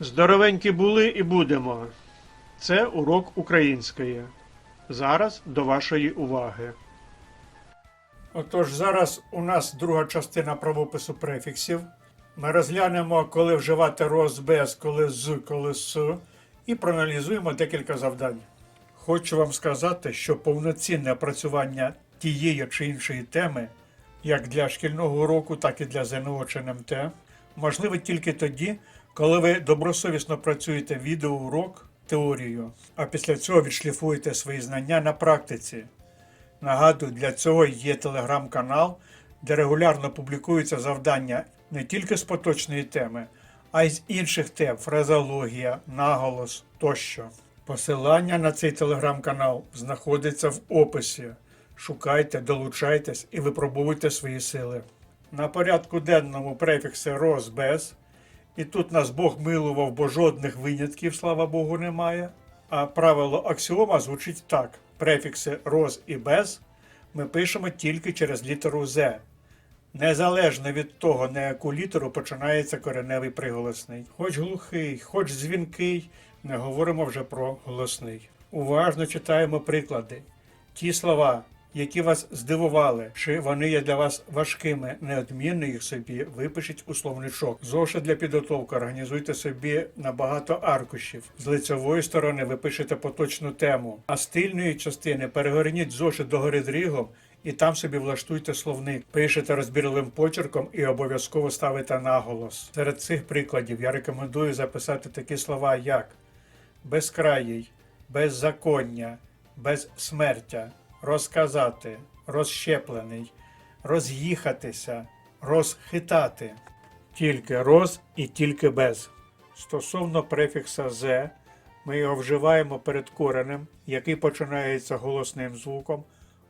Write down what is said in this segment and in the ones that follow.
Здоровенькі були і будемо. Це урок української. Зараз до вашої уваги. Отож, зараз у нас друга частина правопису префіксів. Ми розглянемо, коли вживати роз без, коли з, коли с, і проаналізуємо декілька завдань. Хочу вам сказати, що повноцінне опрацювання тієї чи іншої теми, як для шкільного уроку, так і для ЗНО чи НМТ, можливе тільки тоді, коли ви добросовісно працюєте відеоурок теорією, а після цього відшліфуєте свої знання на практиці. Нагадую, для цього є телеграм-канал, де регулярно публікуються завдання не тільки з поточної теми, а й з інших тем фразеологія, наголос тощо. Посилання на цей телеграм-канал знаходиться в описі. Шукайте, долучайтесь і випробуйте свої сили. На порядку денному префікси роз без. І тут нас Бог милував, бо жодних винятків, слава Богу, немає. А правило аксіома звучить так: префікси роз і без ми пишемо тільки через літеру З. Незалежно від того, на яку літеру починається кореневий приголосний. Хоч глухий, хоч дзвінкий, не говоримо вже про голосний. Уважно читаємо приклади. Ті слова, які вас здивували, чи вони є для вас важкими, неодмінно їх собі випишіть у словничок. Зошит для підготовки організуйте собі на багато аркушів. З лицевої сторони ви пишете поточну тему, а з тильної частини перегорніть зошит догори дрігом і там собі влаштуйте словник. Пишете розбірливим почерком і обов'язково ставите наголос. Серед цих прикладів я рекомендую записати такі слова, як безкраїй, беззаконня, безсмертя, розказати, розщеплений, роз'їхатися, розхитати. Тільки роз і тільки без. Стосовно префікса з, ми його вживаємо перед коренем, який починається голосним звуком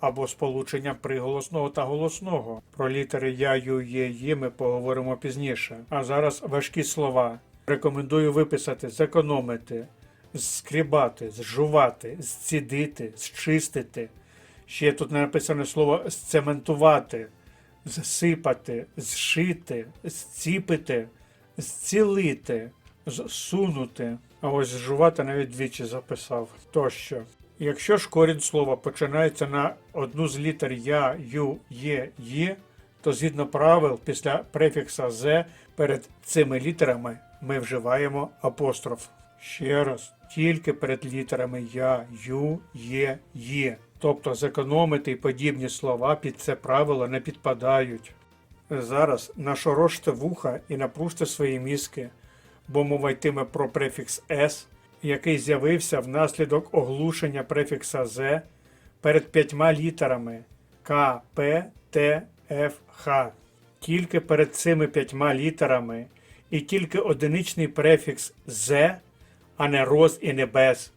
або сполученням приголосного та голосного. Про літери я, ю, є, ї ми поговоримо пізніше. А зараз важкі слова. Рекомендую виписати зекономити, зскрібати, зжувати, зцідити, зчистити. Ще тут написане слово зцементувати, зсипати, зшити, зціпити, зцілити, зсунути. А ось зжувати навіть двічі записав. Тощо. Якщо ж корінь слова починається на одну з літер я, ю, є, ї, то згідно правил після префікса з перед цими літерами ми вживаємо апостроф. Ще раз, тільки перед літерами я, ю, є, є. Тобто зекономити і подібні слова під це правило не підпадають. Зараз нашороште вуха і напружте свої мізки, бо мова йтиме про префікс С, який з'явився внаслідок оглушення префікса З перед п'ятьма літерами К, П, Т, Ф, Х. Тільки перед цими п'ятьма літерами і тільки одиничний префікс З, а не роз і не без,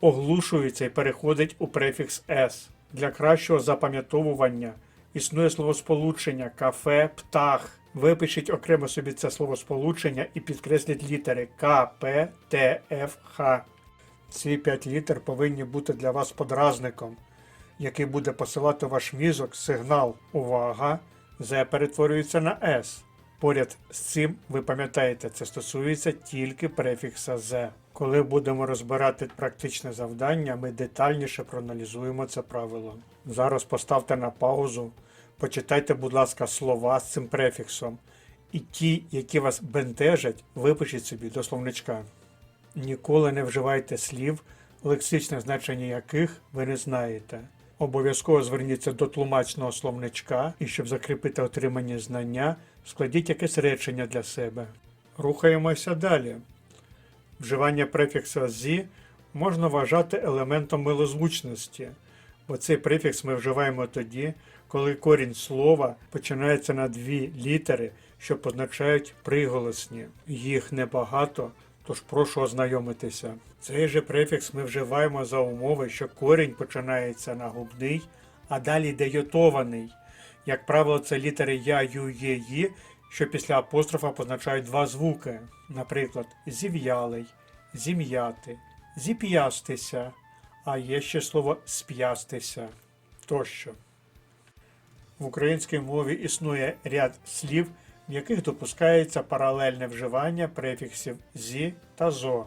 оглушується і переходить у префікс С. Для кращого запам'ятовування існує словосполучення кафе, птах. Випишіть окремо собі це словосполучення і підкресліть літери К, П, Т, Ф, Х. Ці п'ять літер повинні бути для вас подразником, який буде посилати ваш мізок сигнал Увага! З перетворюється на С. Поряд з цим ви пам'ятаєте, це стосується тільки префікса з. Коли будемо розбирати практичне завдання, ми детальніше проаналізуємо це правило. Зараз поставте на паузу, почитайте, будь ласка, слова з цим префіксом. І ті, які вас бентежать, випишіть собі до словничка. Ніколи не вживайте слів, лексичне значення яких ви не знаєте. Обов'язково зверніться до тлумачного словничка і щоб закріпити отримані знання, складіть якесь речення для себе. Рухаємося далі. Вживання префікса «зі» можна вважати елементом милозвучності, бо цей префікс ми вживаємо тоді, коли корінь слова починається на дві літери, що позначають приголосні. Їх небагато, тож прошу ознайомитися. Цей же префікс ми вживаємо за умови, що корінь починається на губний, а далі йде. Як правило, це літери я, ю, є, ї, що після апострофа позначають два звуки. Наприклад, зів'ялий, зім'яти, зіп'ястися, а є ще слово сп'ястися тощо. В українській мові існує ряд слів в яких допускається паралельне вживання префіксів зі та зо.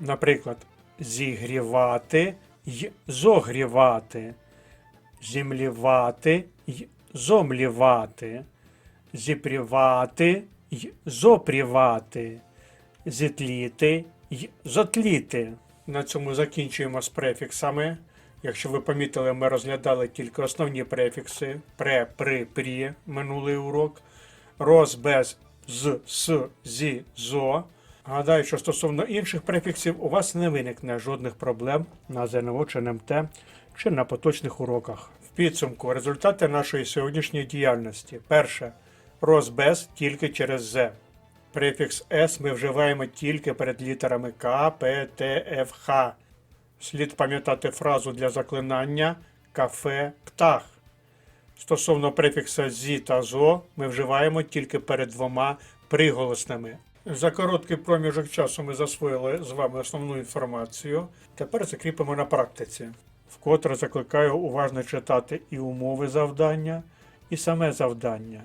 Наприклад, зігрівати й зогрівати, зімлівати й зомлівати, зіпрівати й зопрівати, зітліти й зотліти. На цьому закінчуємо з префіксами. Якщо ви помітили, ми розглядали тільки основні префікси пре, при, прі минулий урок, роз, без, з, с, зі, зо. Гадаю, що стосовно інших префіксів у вас не виникне жодних проблем на ЗНО чи НМТ чи на поточних уроках. В підсумку результати нашої сьогоднішньої діяльності. Перше. Роз без тільки через З. Префікс С ми вживаємо тільки перед літерами К, П, Т, Ф, Х. Слід пам'ятати фразу для заклинання кафе птах. Стосовно префікса зі та зо ми вживаємо тільки перед двома приголосними. За короткий проміжок часу ми засвоїли з вами основну інформацію. Тепер закріпимо на практиці. Вкотре закликаю уважно читати і умови завдання, і саме завдання.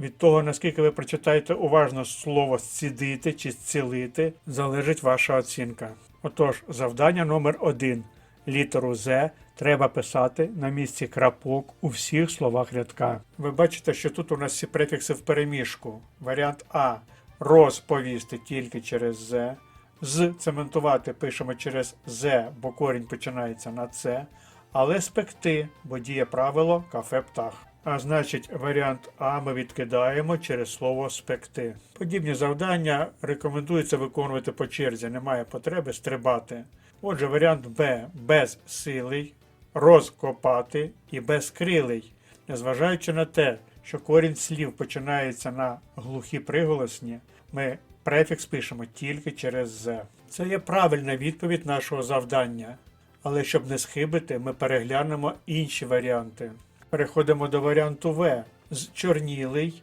Від того, наскільки ви прочитаєте уважно слово зцідити чи зцілити, залежить ваша оцінка. Отож, завдання номер один. Літеру З треба писати на місці крапок у всіх словах рядка. Ви бачите, що тут у нас всі префікси в переміжку. Варіант А. Розповісти тільки через З. З цементувати пишемо через З, бо корінь починається на С. Але спекти, бо діє правило кафе птах. А значить, варіант А ми відкидаємо через слово спекти. Подібні завдання рекомендується виконувати по черзі, немає потреби стрибати. Отже, варіант Б безсилий, розкопати і безкрилий. Незважаючи на те, що корінь слів починається на глухі приголосні, ми префікс пишемо тільки через З. Це є правильна відповідь нашого завдання. Але щоб не схибити, ми переглянемо інші варіанти. Переходимо до варіанту В. Зчорнілий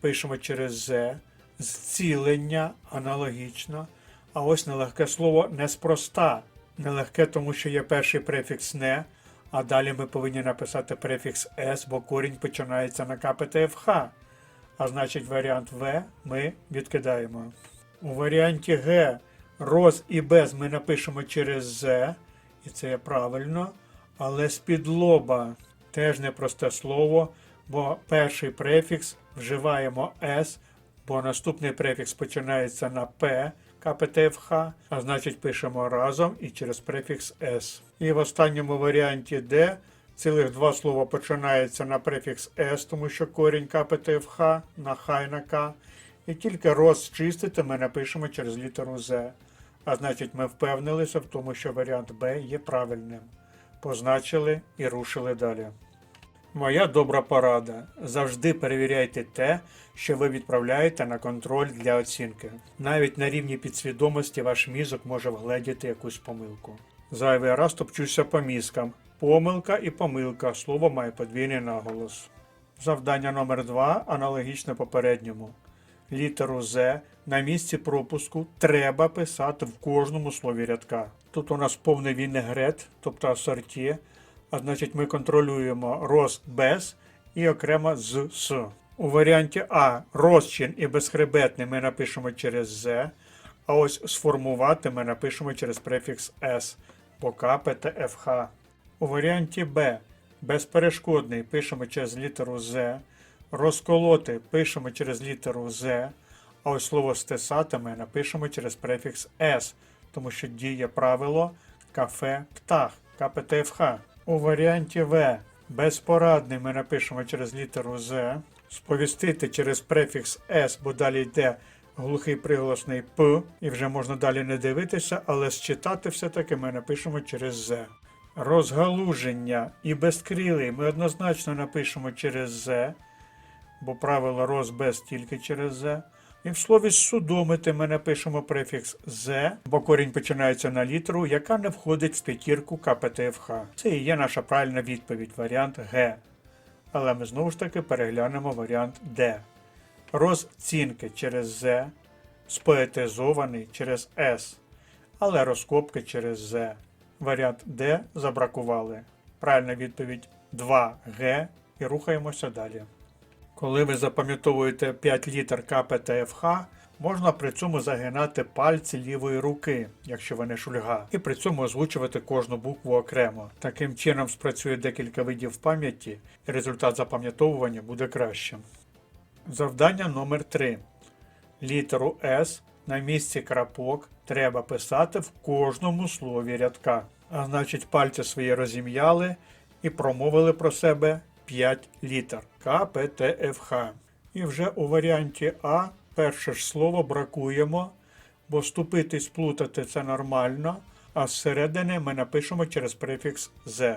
пишемо через З, зцілення аналогічно. А ось нелегке слово неспроста. Нелегке, тому що є перший префікс не, а далі ми повинні написати префікс С, бо корінь починається на КПТФХ. А значить, варіант В ми відкидаємо. У варіанті Г роз і без ми напишемо через З, і це є правильно. Але з-під лоба теж непросте слово, бо перший префікс вживаємо С, бо наступний префікс починається на П, КПТФХ, а значить пишемо разом і через префікс С. І в останньому варіанті Д цілих два слова починається на префікс С, тому що корінь КПТФХ на Х і на К. І тільки розчистити ми напишемо через літеру З. А значить, ми впевнилися в тому, що варіант Б є правильним. Позначили і рушили далі. Моя добра порада. Завжди перевіряйте те, що ви відправляєте на контроль для оцінки. Навіть на рівні підсвідомості ваш мізок може вгледіти якусь помилку. Зайвий раз топчуся по мізкам. Помилка і помилка. Слово має подвійний наголос. Завдання номер 2 аналогічне попередньому. Літеру З на місці пропуску треба писати в кожному слові рядка. Тут у нас повний вінегрет, тобто асорті, а значить ми контролюємо роз без і окремо з с. У варіанті А розчин і безхребетний ми напишемо через З, а ось сформувати ми напишемо через префікс С, бо К, та ФХ. У варіанті Б безперешкодний пишемо через літеру З, розколоти пишемо через літеру З, а ось слово стесати ми напишемо через префікс С, тому що діє правило кафе птах, КПТФХ. У варіанті В безпорадний ми напишемо через літеру З, сповістити через префікс С, бо далі йде глухий приголосний П, і вже можна далі не дивитися, але считати все-таки ми напишемо через З. Розгалуження і безкрилий ми однозначно напишемо через З, бо правило роз без тільки через З. І в слові судомити ми напишемо префікс з, бо корінь починається на літеру, яка не входить в п'ятірку КПТФХ. Це і є наша правильна відповідь, варіант Г. Але ми знову ж таки переглянемо варіант Д. Розцінки через З, споетизований через С, але розкопки через З. Варіант Д забракували. Правильна відповідь 2Г і рухаємося далі. Коли ви запам'ятовуєте 5 літер К, П та ФХ, можна при цьому загинати пальці лівої руки, якщо ви не шульга, і при цьому озвучувати кожну букву окремо. Таким чином спрацює декілька видів пам'яті, і результат запам'ятовування буде кращим. Завдання номер 3. Літеру С на місці крапок треба писати в кожному слові рядка. А значить, пальці свої розім'яли і промовили про себе 5 літер К, П, Т, Ф, Х. І вже у варіанті А перше ж слово бракуємо, бо вступити і сплутати це нормально, а зсередини ми напишемо через префікс З.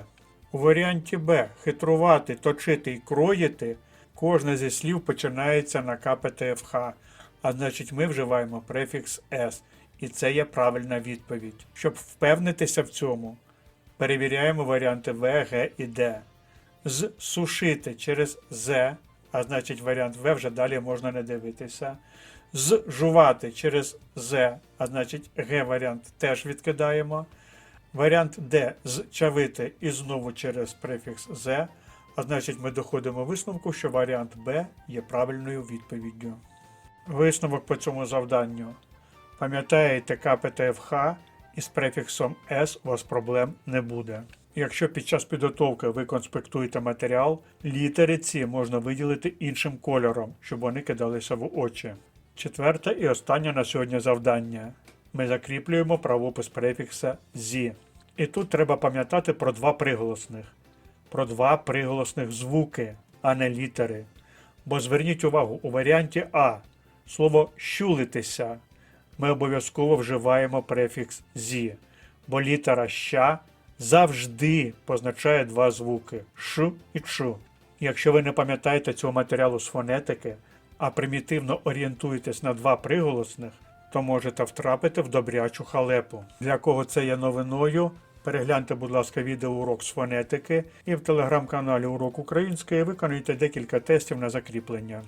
У варіанті Б хитрувати, точити і кроїти кожне зі слів починається на К, П, Т, Ф, Х, а значить ми вживаємо префікс С. І це є правильна відповідь. Щоб впевнитися в цьому, перевіряємо варіанти В, Г і Д. З сушити через З, а значить варіант В вже далі можна не дивитися. З жувати через З, а значить Г варіант теж відкидаємо. Варіант Д з чавити і знову через префікс З, а значить ми доходимо висновку, що варіант Б є правильною відповіддю. Висновок по цьому завданню. Пам'ятаєте КПТФХ із префіксом С у вас проблем не буде. Якщо під час підготовки ви конспектуєте матеріал, літери ці можна виділити іншим кольором, щоб вони кидалися в очі. Четверте і останнє на сьогодні завдання. Ми закріплюємо правопис префікса «зі». І тут треба пам'ятати про два приголосних. Про два приголосних звуки, а не літери. Бо зверніть увагу, у варіанті А слово щулитися ми обов'язково вживаємо префікс зі, бо літера ща завжди позначає два звуки ш і чу. Якщо ви не пам'ятаєте цього матеріалу з фонетики, а примітивно орієнтуєтесь на два приголосних, то можете втрапити в добрячу халепу. Для кого це є новиною, перегляньте, будь ласка, відеоурок з фонетики і в телеграм-каналі Урок Української виконуйте декілька тестів на закріплення.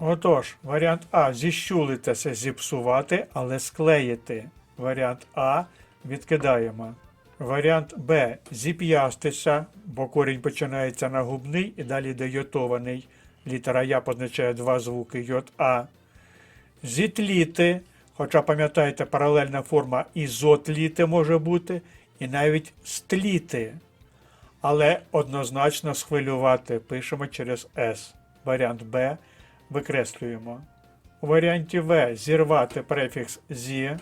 Отож, варіант А зіщулитися, зіпсувати, але склеїти. Варіант А відкидаємо. Варіант Б зіп'ястися, бо корінь починається на губний і далі йде йотований. Літера Я позначає два звуки йот А. Зітліти, хоча пам'ятаєте, паралельна форма ізотліти може бути, і навіть стліти. Але однозначно схвилювати пишемо через С. Варіант Б викреслюємо. У варіанті В зірвати префікс зі,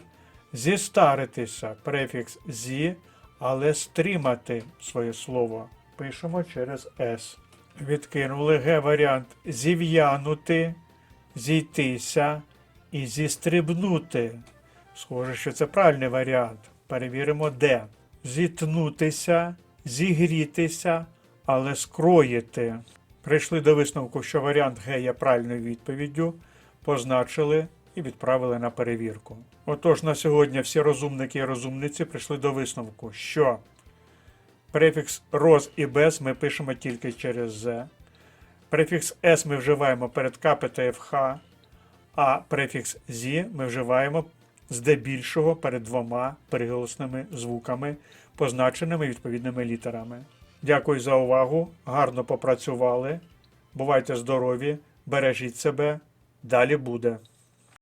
зістаритися префікс зі, але стримати своє слово пишемо через С. Відкинули Г варіант зів'янути, зійтися і зістрибнути. Схоже, що це правильний варіант. Перевіримо Д. Зітнутися, зігрітися, але скроїти. Прийшли до висновку, що варіант Г є правильною відповіддю, позначили і відправили на перевірку. Отож, на сьогодні всі розумники і розумниці прийшли до висновку, що префікс роз і без ми пишемо тільки через З. Префікс С ми вживаємо перед К, П ФХ, а префікс зі ми вживаємо здебільшого перед двома приголосними звуками, позначеними відповідними літерами. Дякую за увагу. Гарно попрацювали. Бувайте здорові, бережіть себе. Далі буде.